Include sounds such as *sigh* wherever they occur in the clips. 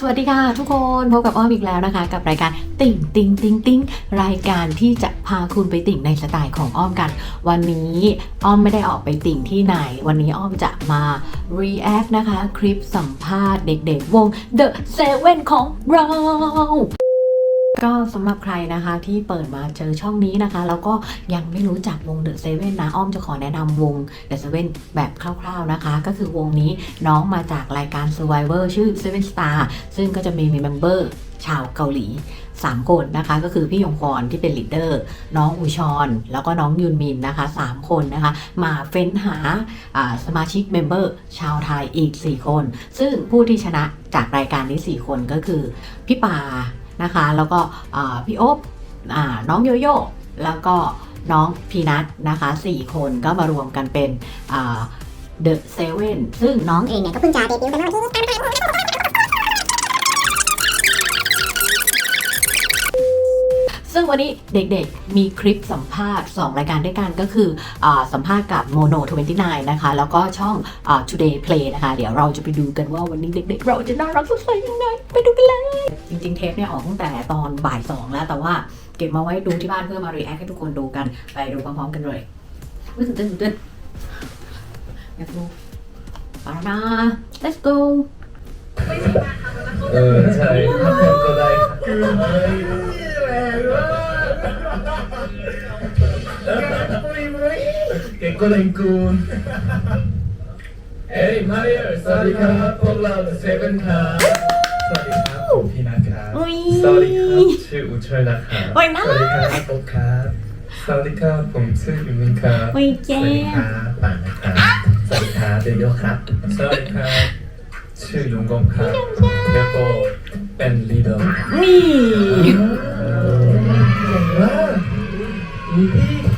สวัสดีค่ะทุกคนพบกับอ้อมอีกแล้วนะคะ กับรายการติ่งติ่งติ่งติ่งรายการที่จะพาคุณไปติ่งในสไตล์ของอ้อมกัน วันนี้อ้อมไม่ได้ออกไปติ่งที่ไหน วันนี้อ้อมจะมา react นะคะ คลิปสัมภาษณ์เด็กๆ วง The Seven ของเรา ก็สำหรับใครนะคะที่เปิดมาเจอช่องนี้นะคะ แล้วก็ยังไม่รู้จักวง The Seven นนะอ้อมจะขอแนะนำวง The Seven แบบคร่าวๆนะคะ ก็คือวงนี้น้องมาจากรายการ Survivor ชื่อ Seven Star ซึ่งก็จะมีมีเมมเบอร์ชาวเกาหลี3คนนะคะก็คือพี่ยงพรที่เป็นลีดเดอร์ น้องอุชอนแล้วก็น้องยุนมินนะคะ3คนนะคะ มาเฟ้นหาอ่าสมาชิกเมมเบอร์ชาวไทยอีก 4 คน ซึ่งผู้ที่ชนะจากรายการนี้ 4 คนก็คือ พี่ปา นะคะ แล้วก็พี่โอ๊บน้องโยโย่แล้วก็น้องพีนัทนะคะ4คนก็มารวมกันเป็นเดอะเซเว่นซึ่ง น้องเองเนี่ยก็เพิ่งจะเดบิวต์ไปเมื่อวันที่ ซึ่งวันนี้เด็กๆมีคลิปสัมภาษณ์ 2 รายการด้วยกันก็คืออาสัมภาษณ์กับ Mono 29 นะคะ แล้วก็ช่องอา Today Play นะคะ เดี๋ยวเราจะไปดูกันว่าวันนี้เด็กๆ เราจะน่ารักสดใสยังไง ไปดูกันเลย จริงๆ เทปเนี่ยออกตั้งแต่ตอนบ่าย 2 แล้วแต่ว่าเก็บมาไว้ดูที่บ้านเพื่อมา react ให้ทุกคนดูกันไปดูพร้อมๆกันเลยอุ๊ยตื่นเต้นตื่นเต้นอยากดูไปแล้วนะ let's go เออใช่ถ้าเพิ่มก็ได้ เก่งก็เลงกูนเอ้ยมาริโอสวัสดีครับพวกเรา The Seven ครับสวัสดีครับผมพีนัทครับอุ๊ย สวัสดีครับชื่ออุเชยนะครับโอ้ยน่าสรัวัสดีครับโอ๊ครับสวัสดีครับผมชื่อยูมินครับโอ้ยแจสวัสดีมครับป่านนะครับสวัสดีครับเดโยครับสวัสดีครับชื่อลุงกงครับแล้วก็เป็นลีดเดอร์ นี่ว้าวมีพี่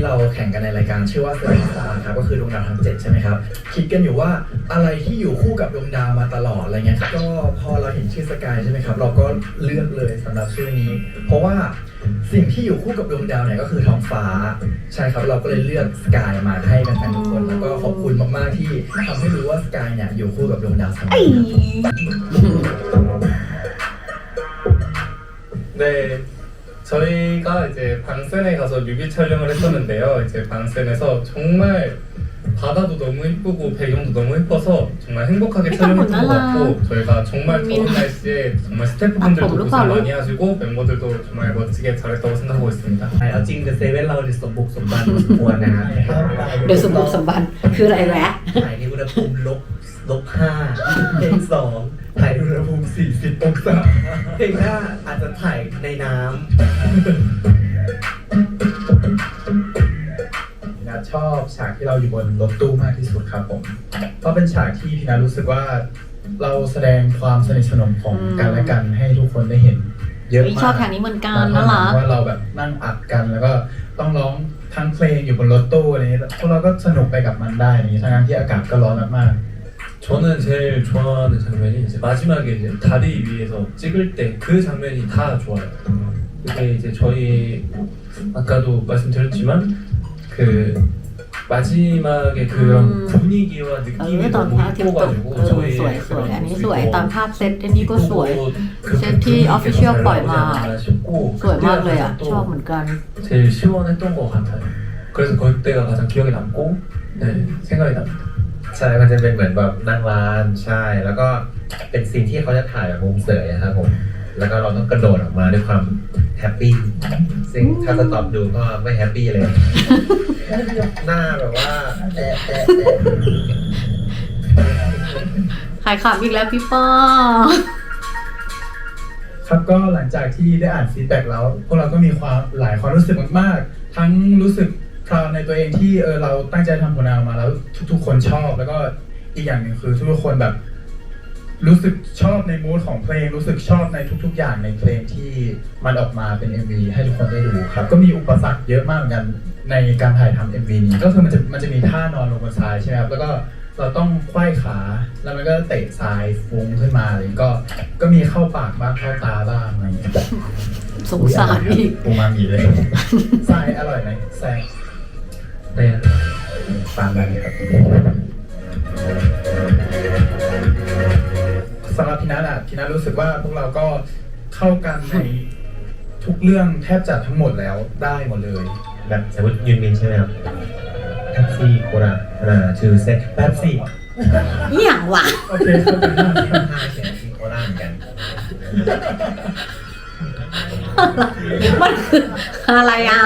ที่เราแข่งกันในรายการชื่อว่า Seven Star ครับก็คือดวงดาวทั้งเจ็ดใช่ไหมครับคิดกันอยู่ว่าอะไรที่อยู่คู่กับดวงดาวมาตลอดอะไรเงี้ยครับก็พอเราเห็นชื่อสกายใช่ไหมครับเราก็เลือกเลยสำหรับชื่อนี้ เพราะว่าสิ่งที่อยู่คู่กับดวงดาวเนี่ยก็คือท้องฟ้าใช่ครับเราก็เลยเลือกสกายมาให้แฟนทุกคนแล้วก็ขอบคุณมากๆที่ทำให้รู้ว่าสกายเนี่ยอยู่คู่กับดวงดาวเสมอครับ 네, 저희가 이제 방센에 가서 뮤비 촬영을 했었는데요. 이제 방센에서 정말 바다도 너무 이쁘고 배경도 너무 예뻐서 정말 행복하게 촬영했던 것 같고 저희가 정말 더운 날씨에 정말 스태프분들도 앞으로 고생 바로. 많이 하시고 멤버들도 정말 멋지게 잘했다고 생각하고 있습니다. เอาจริง The Seven เราจะสมบุกสมบันพอสมควรนะฮะ เดี๋ยวสมบุกสมบันคืออะไรแวะ *laughs* ถ่ายในอุณหภูมิลบลบห้าเพลงสอง *laughs* ถ่ายในอุณหภูมิสี่สิบองศาเพลงหน้าอาจจะถ่ายในน้ำพี่นัทชอบฉากที่เราอยู่บนรถตู้มากที่สุดครับผม เพราะเป็นฉากที่พี่นัทรู้สึกว่าเราแสดงความสนิทสนมของอืมกันและกันให้ทุกคนได้เห็น เยอะอุ๊ยมากชอบแข่งนี้เหมือนกันน่ารักว่าเราแบบนั่งอัดกันแล้วก็ต้องร้องทั้งเพลงอยู่บนรถตู้อะไรนี้พวกเราก็สนุกไปกับมันได้อย่างนี้ทั้งๆที่อากาศก็ร้อนมาก 저는 제일 좋아하는 장면이 이제 마지막에 이제 다리 위에서 찍을 때 그 장면이 다 좋아요. 그게 이제 저희 아까도 말씀드렸지만 그 마지막에 그런 음. 분위기와 เอ 느낌이 อตอน 너무 พระอาทิตย์ตก 예뻐가지고 เออสวย 저희의 สวย 그런 อันนี้ 모습이 สวย 또 ตอนภาพเซตอันนี้ก็สวย 그리고 그 세트 분위기가 official 잘 ปล่อยมา 나오지 않나 싶고 สวยมากเลยอ่ะ 그때가 ชอบ 또 เหมือนกัน 제일 시원했던 것 같아요. 그래서 그때가 가장 기억에 남고 네, 생각이 납니다. ใช่ มันจะเป็นเหมือนแบบนั่งร้านใช่ แล้วก็เป็นซีนที่เขาจะถ่ายแบบมุมเสยอะครับผม แล้วก็เราต้องกระโดดออกมาด้วยความแฮปปี้ ซึ่งถ้าสต็อปดูก็ไม่แฮปปี้เลย หน้าแบบว่าแอะแอะแอะขายขำอีกแล้วพี่ป้อๆครับก็หลังจากที่ได้อ่านฟีดแบ็กแล้ว พวกเราก็มีความหลายความรู้สึกมากๆ ทั้งรู้สึก พราวในตัวเองที่เออเราตั้งใจทำผลงานออกมาแล้วทุกๆ คนชอบ แล้วก็อีกอย่างหนึ่งคือทุกๆคนแบบ รู้สึกชอบในมูดของเพลง รู้สึกชอบในทุก ๆ อย่างในเพลงที่มันออกมาเป็น MV ให้ทุกคนได้ดูครับ ก็มีอุปสรรคเยอะมากเหมือนกันในการถ่ายทำ MV นี้ก็คือมันจะมันจะมีท่านอนลงบนทรายใช่ไหมครับแล้วก็เราต้องไขว้ขา แล้วมันก็เตะทรายฟุ้งขึ้นมาอะไรอย่างงี้ก็ก็มีเข้าปากบ้างเข้าตาบ้างอะไรอย่างเงี้ยสงสารอีก ปูมามีเลย ทรายอร่อยไหมแซ่บ เนี่ยปานนั้นครับสำหรับพี่นัทอะพี่นัทรู้สึกว่าพวกเราก็เข้ากันในทุกเรื่องแทบจะทั้งหมดแล้วได้หมดเลย แบบสมมติยืนบินใช่ไหมครับแท็กซี่โคราชอ่าชื่อเซ็ตแป๊บซี่อหย่างวะโอเคเข้าใจมากห้าเสียงที่โคราชเหมือนกัน มันคืออะไรอะ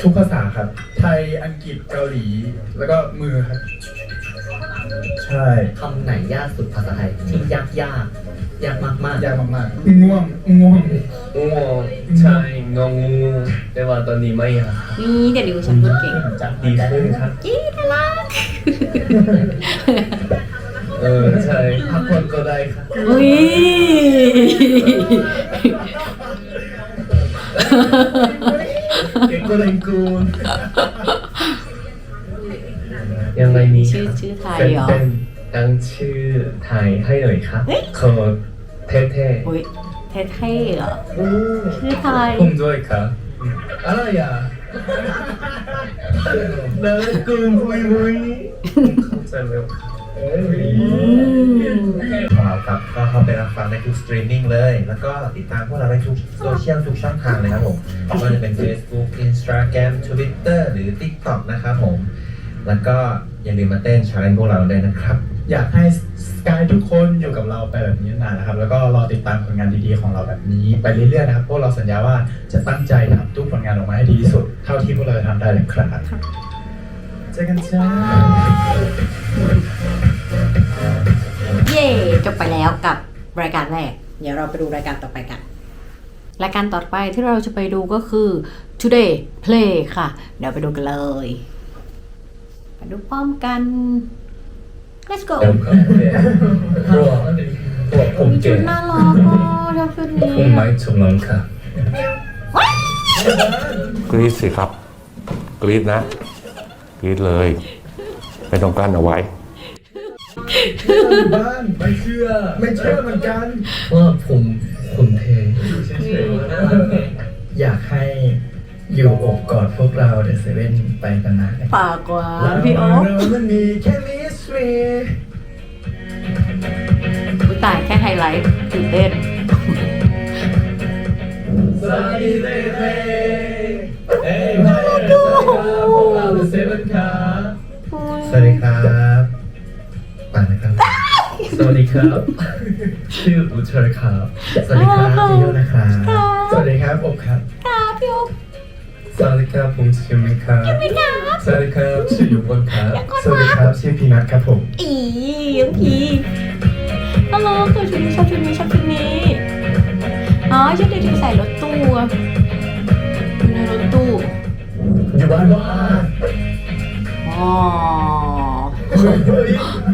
ทุกภาษาครับ ไทย อังกฤษ เกาหลี แล้วก็มือครับ ใช่ คำไหนยากสุดภาษาไทยที่ยากยากยากมากมากยากมากๆง่วงง่วงงูใช่งองูแต่ว่าตอนนี้ไม่อะนี่เดี๋ยวดิวฉันพูดเก่งจัดดีขึ้นครับ เออใช่พักผ่อนก็ได้ครับอุ้ยเก่งก็เลยกูยังไงนี้ชื่อชื่อไทยเป็นเหรอเป็นตั้งชื่อไทยให้หน่อยครับขอเท่อุ้ยเท่ๆเหรอชื่อไทยผมด้วยครับอะไรอะเลิกกูมุยมุยเข้าใจแล้วครับของเรา ครับก็เข้าไปรับฟังในทุกสตรีมมิ่งเลย แล้วก็ติดตามพวกเราในทุกโซเชียลทุกช่องทางเลยครับผมไม่ว่าจะเป็น Facebook Instagram Twitter หรือ TikTok นะครับผม แล้วก็อย่าลืมมาเต้นชาเลนจ์พวกเราด้วยนะครับ อยากให้สกายทุกคนอยู่กับเราไปแบบนี้นานนะครับ แล้วก็รอติดตามผลงานดีๆของเราแบบนี้ไปเรื่อยๆนะครับ พวกเราสัญญาว่าจะตั้งใจทำทุกผลงานออกมาให้ดีที่สุด เท่าที่พวกเราจะทำได้เลยครับเจอกันจ้า เย่จบไปแล้วกับรายการแรก เดี๋ยวเราไปดูรายการต่อไปกัน รายการต่อไปที่เราจะไปดูก็คือ Today Play ค่ะ เดี๋ยวไปดูกันเลยไปดูพร้อมกัน let's go แล้วครับตัวตัวผมมีชุเก่ดงน่ารักอะชอบชุดนี้ผมไม่ชมน้องค่ะกรีดสิครับ กรีดนะ กรีดเลยไม่ต้องกลั้นเอาไว้ อยู่บ้านไม่เชื่อ ไม่เชื่อเหมือนกันว่าผมผมเทอยากให้อยู่อบกอดพวกเราเดอะเซเว่นไปนานๆปากหวานพี่โอ๊คเรามันมีแค่มิสทรีอุ๊ยตายแค่ไฮไลท์ตื่นเต้นสวัสดีเต้เต้เอ้ยมาเลยสวัสดีครับพวกเราเดอะเซเว่นครั วัสดีครับ ชื่ออุเชอร์ครับ สวัสดีครับจิโยนะครับสวัสดีครับอบครับค่ะพี่โอ๊คสวัสดีครับผมชื่อมิครับ สวัสดีครับชื่อยุวครับสวัสดีครับชื่อพีนัทครับผมอียังพีฮัลโหลคือชุดนี้ชอบชุดนี้ชอบชุดนี้ อ๋อชุดเด็กที่ใส่รถตู้อะอยู่ในรถตู้ อยู่บ้านบ้านอ๋อ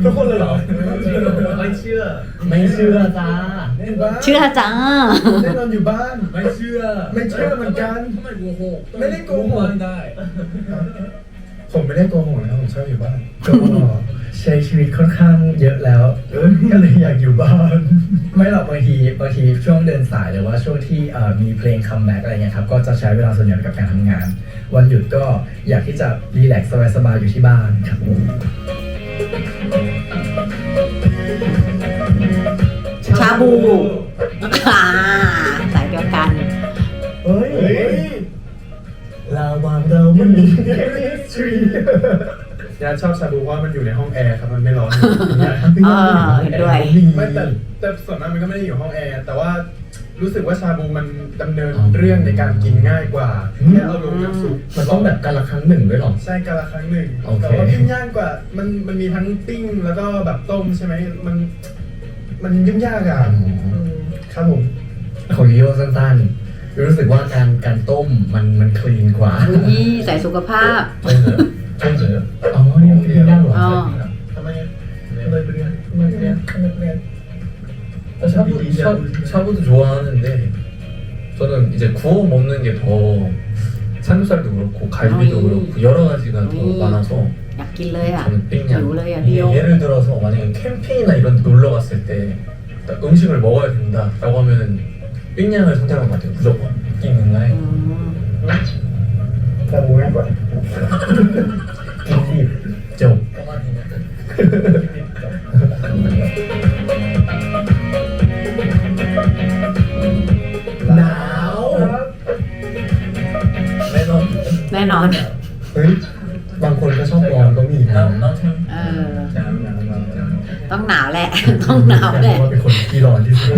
ทุกคนเลยเหรอไม่เชื่อ ไม่เชื่อจ้าแน่นบ้านเชื่อจ้าแน่นอนอยู่บ้าน ไม่เชื่อ ไม่เชื่อเหมือนกันทำไมโกหกไม่ได้โกหกไม่ได้ ผมไม่ได้โกหกนะครับผมชอบอยู่บ้านก็ใช้ชีวิตค่อนข้างเยอะแล้วเออก็เลยอยากอยู่บ้าน ไม่หรอกบางทีบางทีช่วงเดินสายหรือว่าช่วงที่เอ่อมีเพลงคัมแบ็กอะไรเงี้ยครับก็จะใช้เวลาส่วนใหญ่กับการทำงาน วันหยุดก็อยากที่จะรีแลกซ์สบายๆอยู่ที่บ้านครับ ชาบูอ่าสายเดียวกัน เฮ้ยระหว่างเรามันมี chemistry ยาชอบชาบูว่ามันอยู่ในห้องแอร์ครับมันไม่ร้อนเออเห็นด้วย ไม่แต่แต่ส่วนมากมันก็ไม่ได้อยู่ห้องแอร์แต่ว่ารู้สึกว่าชาบูมันดำเนินเรื่องในการกินง่ายกว่าแค่เอาลงน้ำซุปมันต้องแบบการละครั้งหนึ่งด้วยหรอ ใช่กาละครั้งหนึ่งโอเค แต่ว่ายุ่งยากกว่ามันมันมีทั้งปิ้งแล้วก็แบบต้มใช่ไหมมัน มันยุ่งยากอะมครับผม ของโยโย่สั้นๆรู้สึกว่าการการต้มมันมันคลีนกว่า นี่ใส่สุขภาพใช่เหรอใช่เหรอ อ๋อนี่มันเป็นด้านหรอ อ๋อ ทำไมทำไมเปลี่ยนทำไมเปลี่ยนทำไมเปลี่ยน ชอบชอบชอบก็좋아하는데 저는 이제 구워 먹는 게 더 삼겹살도 그렇고 갈비도 어이. 그렇고 여러 가지가 더 어이. 많아서 อยากกินเลยอ่ะ 저는 หิว ปิ้ง เลยอ่ะเดียว 예를 들어서 만약에 캠핑이나 이런 데 놀러 갔을 때 딱 음식을 먹어야 된다라고 하면은 ปิ้ง양을 선택할 것 같아요 무조건 ปิ้งง่าย อืม แต่หมูง่ายกว่า *laughs* 좀 หนาวแน่นอนแน่นอน เฮ้ย บางคนก็ชอบร้อนก็มีนะต้องเออ ต้องหนาวแหละ ต้องหนาวแหละ ว่าเป็นคนที่ร้อนที่สุด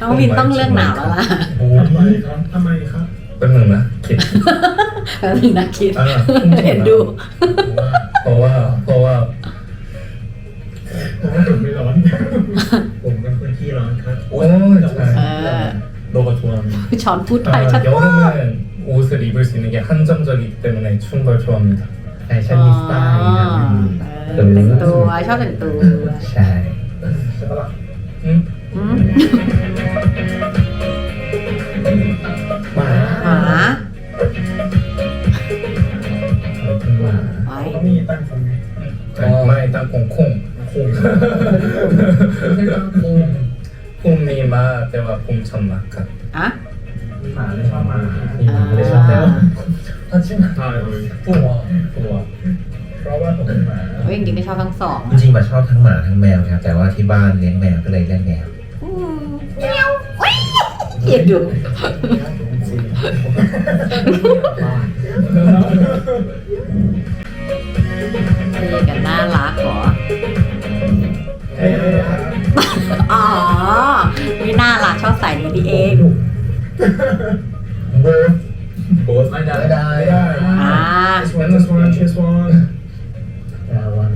น้องวินต้องเรื่องหนาวแล้วล่ะโอ้ทำไมยครับทำไมครับเป็นหนึ่งนะคิด แล้วมีนะกคิดเห็นดู เพราะว่าเพราะว่าพ ผมเป็นคนที่ร้อนครับ 오 เอ 잘. อ 너가 좋아하는 ช้อนพูดไทย 아, ชัดมาก 여름은 옷을 입을 수 있는 게 한정적이기 때문에 추운 걸 좋아합니다. แต่ฉันมีสไตล์นะ เออแต่งตัวชอบแต่งตัว ใช่ ใช่ปะล่ะ 응? อืม 때와 봄천 마카. อะ หมาเลยชอบหมา มีหมาไม่ได้ชอบแมว 하지만 부와 부와 เพราะว่าผมเป็นหมา เว้ยจริงๆก็ชอบทั้งสอง จริงๆมาชอบทั้งหมาทั้งแมวครับแต่ว่าที่บ้านเลี้ยงแมวก็เลยเลี้ยงแมว อืมเมียวเว้ยเกลียดดู นี่ เบิร์ด 뭐 사이다 ไม่ได้ไม่ได้ อ่า ชวนจะชวนเชียร์ชวนน่ารัก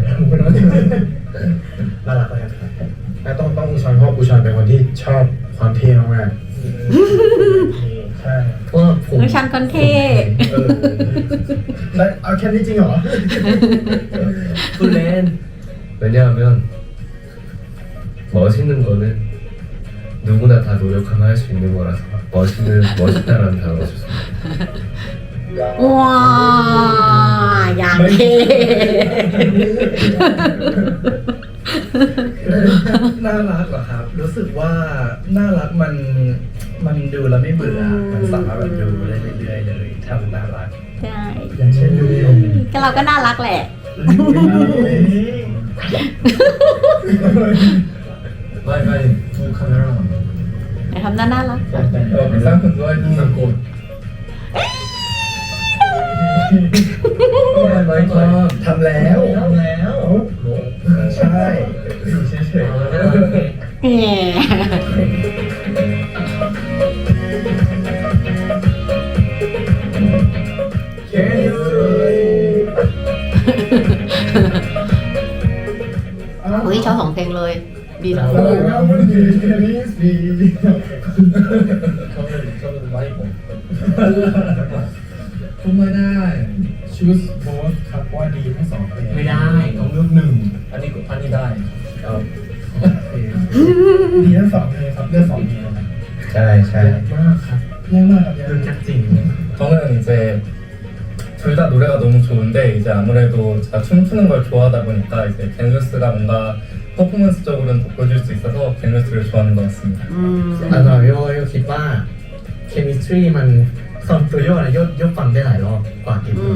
น่ารักมากครับแล้วต้องต้องอูชอนเพราะอูชอนเป็นคนที่ชอบความเท่มากๆใช่ เพราะว่าผม น้องชันคนเท่ เออแล้วเอาแค่นี้จริงเหรอ 플랜 왜냐하면 멋있는 거는 누구나 다 노력하면 할 수 있는 거라서 멋있는 멋있다라는 단어가 좋습니다. ว้าอย่างเท่ น่ารักเหรอครับ รู้สึกว่าน่ารักมันมันดูแล้วไม่เบื่อ มันสามารถแบบดูได้เรื่อยๆเลยถ้ามันน่ารัก ใช่ อย่างเช่นดูยง ก็เราก็น่ารักแหละ 마이 마이 두 카메라 ไหน ทำหน้าน่ารักอสร้างคนด้วยที่สังกดไม่ไม่ทำแล้วทำแล้วใช่อ้เฉยๆเฮ้ยชอบสองเพลงเลย ดีทั้งคู่ 저는 저는 많이 봄 พูดไม่ได้ ชูสโบสครับว่าดีทั้งสองเพลง ไม่ได้ต้องเลือกหนึ่ง 아니 아니다 ดีทั้งสองเพลงครับเลือกสองเพลงนะครับ ใช่ใช่ มากครับเรื่องมากครับ เรื่องจักจริง 저는 이제 둘 다 노래가 너무 좋은데 이제 아무래도 제가 춤추는 걸 좋아하다 보니까 이제 겐루스가 뭔가 퍼포먼스적으로는 돋보여줄 수 있어서 겐루스를 좋아하는 것 같습니다. อืม อาจารย์โยโยคิดว่าเคมิสตรีมันสอนตัวโยนะโยโยฟังได้หลายรอบกว่าเกมรู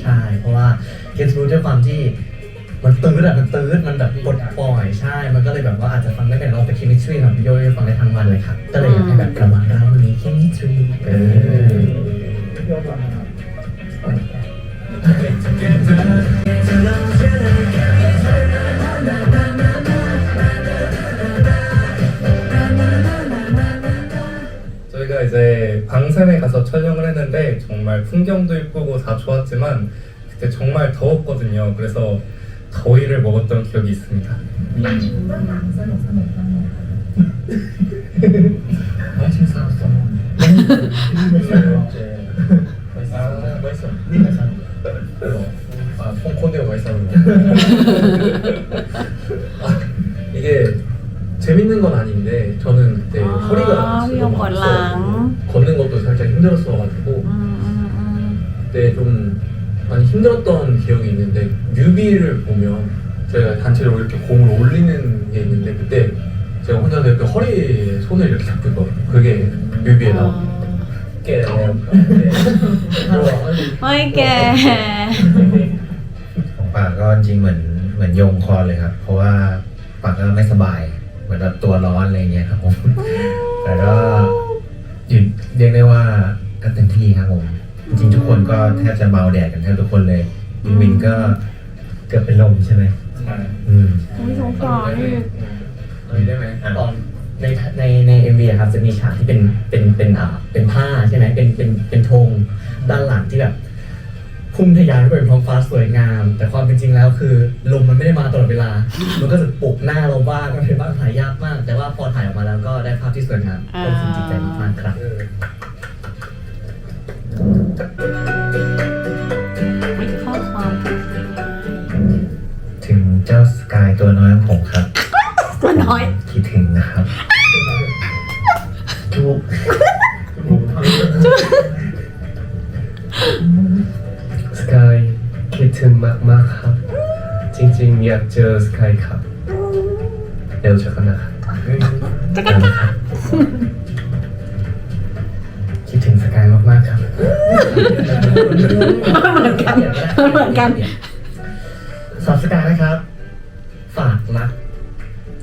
ใช่ เพราะว่าเกมรูด้วยความที่มันตื้ดอะมันตื้ดมันแบบปลดปล่อยใช่ มันก็เลยแบบว่าอาจจะฟังได้เป็นรอบแต่เคมิสตรีของโยโยฟังได้ทั้งวันเลยครับ ก็เลยอยากให้แบบกลับมาได้วันนี้เคมิสตรีเออ อ 풍경도 이쁘고 다 좋았지만 그때 정말 더웠거든요. 그래서 더위를 먹었던 기억이 있습니다. 음. *laughs* 아, *laughs* 아, 이게 재밌는 건 아닌데 저는 그때 허리가 아, 지금 걷는 것도 살짝 힘들었어가지고. วดหลัง 힘들었던 기억이 있는데 뮤비를 보면 저희가 단체로 이렇게 공을 올리는 게 있는데 그때 제가 혼자 이렇게 허리에 손을 이렇게 잡고 있거든요. 그게 뮤비에 나온 게 ไม่แก่ ของปากก็จริงเหมือนเหมือนโยงคอเลยครับ เพราะว่าปากก็ไม่สบาย เหมือนแบบตัวร้อนอะไรเงี้ยครับผม แต่ก็อยู่เรียกได้ว่าก็เต็มที่ครับผม จริงๆทุกคนก็แทบจะเมาแดดกันแทบทุกคนเลยมินก็เกือบเป็นลมใช่ไหมอืมไม่สงสารนี่ได้ไหมตอนในในในเอ็มวีครับจะมีฉากที่เป็นเป็นเป็นอ่าเป็นผ้าใช่ไหมเป็นเป็นเป็นธงด้านหลังที่แบบพุ่งทะยานไปบนท้องฟ้าสวยงาม แต่ความเป็นจริงแล้วคือลมมันไม่ได้มาตลอดเวลา มันก็จะปลุกหน้าเราบ้างมันเป็นบ้างถ่ายยากมาก แต่ว่าพอถ่ายออกมาแล้วก็ได้ภาพที่สวยงามก็รู้สึกดีใจมากๆครับ ไม่ข้อความถึงเจ้าสกายตัวน้อยของผมครับ ตัวน้อย คิดถึงนะครับทุกสกายคิดถึงมากๆครับ จริงๆ อยากเจอสกายครับ เดี๋ยวเจอกันนะครับคิด เหมือนกันเหมือนกัน สอบสกายนะครับ ฝากรัก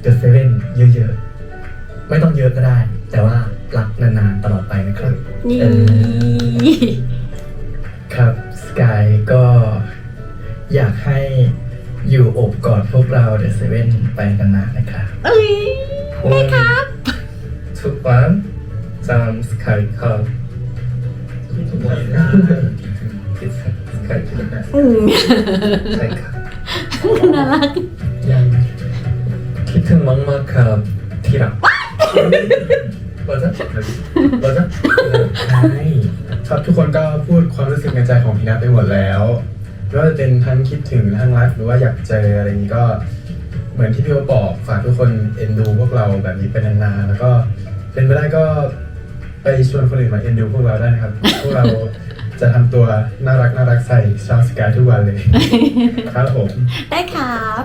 เดอะเซเว่นเยอะๆ ไม่ต้องเยอะก็ได้ แต่ว่ารักนานๆตลอดไปนะครับนี่ครับสกายก็อยากให้อยู่อบกอดพวกเราเดอะเซเว่นไปนานๆนะครับ เอ้ย ได้ครับ ทุกวันจำสกายครับ 이 컵 น่ารัก ยังคิดถึงมากๆครับที่รัก 맞아? 맞아? ใช่ ครับทุกคนก็พูดความรู้สึกในใจของพี่นัทไปหมดแล้วไม่ว่าจะเป็นทั้งคิดถึงทั้งรักหรือว่าอยากเจออะไรอย่างนี้ก็เหมือนที่พี่โอบอกฝากทุกคนเอ็นดูพวกเราแบบนี้เป็นนานๆแล้วก็เป็นไปได้ก็ ไปชวนคนอื่นมาเอ็นดูพวกเราได้นะครับ พวกเราจะทำตัวน่ารักน่ารักใส่ชาวสกายทุกวันเลย ครับผม ได้ครับ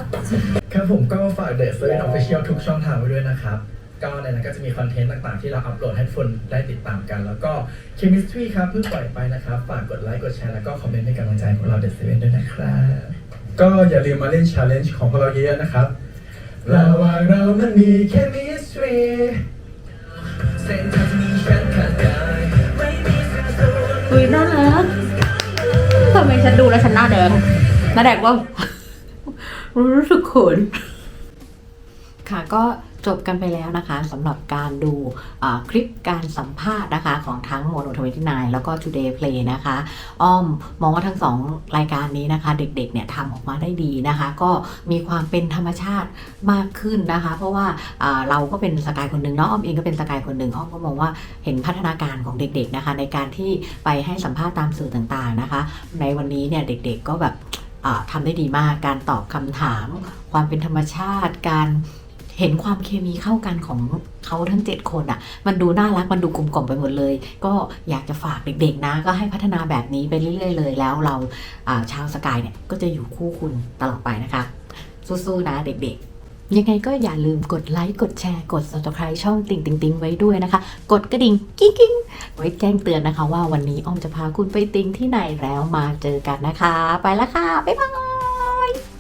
ครับผมก็ฝากเดอะเซเว่นออฟฟิเชียลทุกช่องทางไว้ด้วยนะครับ ก็ในนั้นก็จะมีคอนเทนต์ต่างๆ ที่เราอัปโหลดให้ทุกคนได้ติดตามกัน แล้วก็ Chemistry ครับเพิ่งปล่อยไปนะครับ ฝากกดไลค์กดแชร์แล้วก็คอมเมนต์ให้กำลังใจพวกเราเดอะเซเว่นด้วยนะครับ ก็อย่าลืมมาเล่น challenge ของพวกเราเยอะๆนะครับระหว่างเรามันมี chemistry อุ้ยน่ารักทำไมฉันดูแล้วฉันหน้าแดงหน้าแดงว่ารู้สึกเขินค่ะก็ จบกันไปแล้วนะคะสำหรับการดูคลิปการสัมภาษณ์นะคะของทั้งโมโนทวิตนแล้วก็ Today Play นะคะ อ้อมมองว่าทั้งสองรายการนี้นะคะ เด็กๆเนี่ยทำออกมาได้ดีนะคะ ก็มีความเป็นธรรมชาติมากขึ้นนะคะ เพราะว่าเราก็เป็นสกายคนหนึ่งเนาะอ้อมเองก็เป็นสกายคนหนึ่งอ้อมก็มองว่าเห็นพัฒนาการของเด็ก ๆนะคะ ในการที่ไปให้สัมภาษณ์ตามสื่อต่างๆนะคะ ในวันนี้เนี่ยเด็ก ๆก็แบบทำได้ดีมากการตอบคำถาม ความเป็นธรรมชาติการ เห็นความเคมีเข้ากันของเขาทั้ง 7 คนอะ่ะ มันดูน่ารักมันดูกลมกล่อมไปหมดเลย ก็อยากจะฝากเด็กๆนะ ก็ให้พัฒนาแบบนี้ไปเรื่อยๆเลย แล้วเราาชาวสกายเนี่ยก็จะอยู่คู่คุณตลอดไปนะคะ สู้ๆนะเด็กๆยังไงก็อย่าลืมกดไลค์กดแชร์กด subscribe ช่องติ่งติงติงไว้ด้วยนะคะ กดกระดิ่งกิ๊งกิ๊งไว้แจ้งเตือนนะคะ ว่าวันนี้อ้อมจะพาคุณไปติงที่ไหนแล้วมาเจอกันนะคะ ไปล้วค่ะ บ๊ายบาย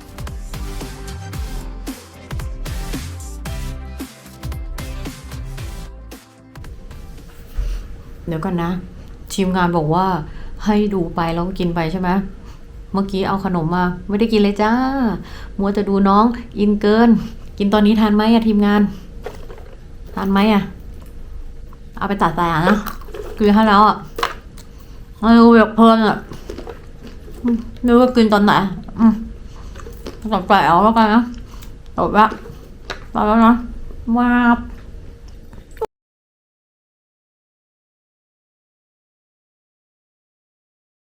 เดี๋ยวก่อนนะ ทีมงานบอกว่าให้ดูไปแล้วก็กินไปใช่ไหมเมื่อกี้เอาขนมมา ไม่ได้กินเลยจ้า มัวจะดูน้องอินเกิน กินตอนนี้ทานไหมอะทีมงาน ทานไหมอะเอาไปตัดใส่อะนะกินให้แล้วอะไม่รู้อยากเพลินอะอืมไม่รู้ว่ากินตอนไหนอืมตัดใส่เอาแล้วกันนะจบละไปแล้วนะว้าบ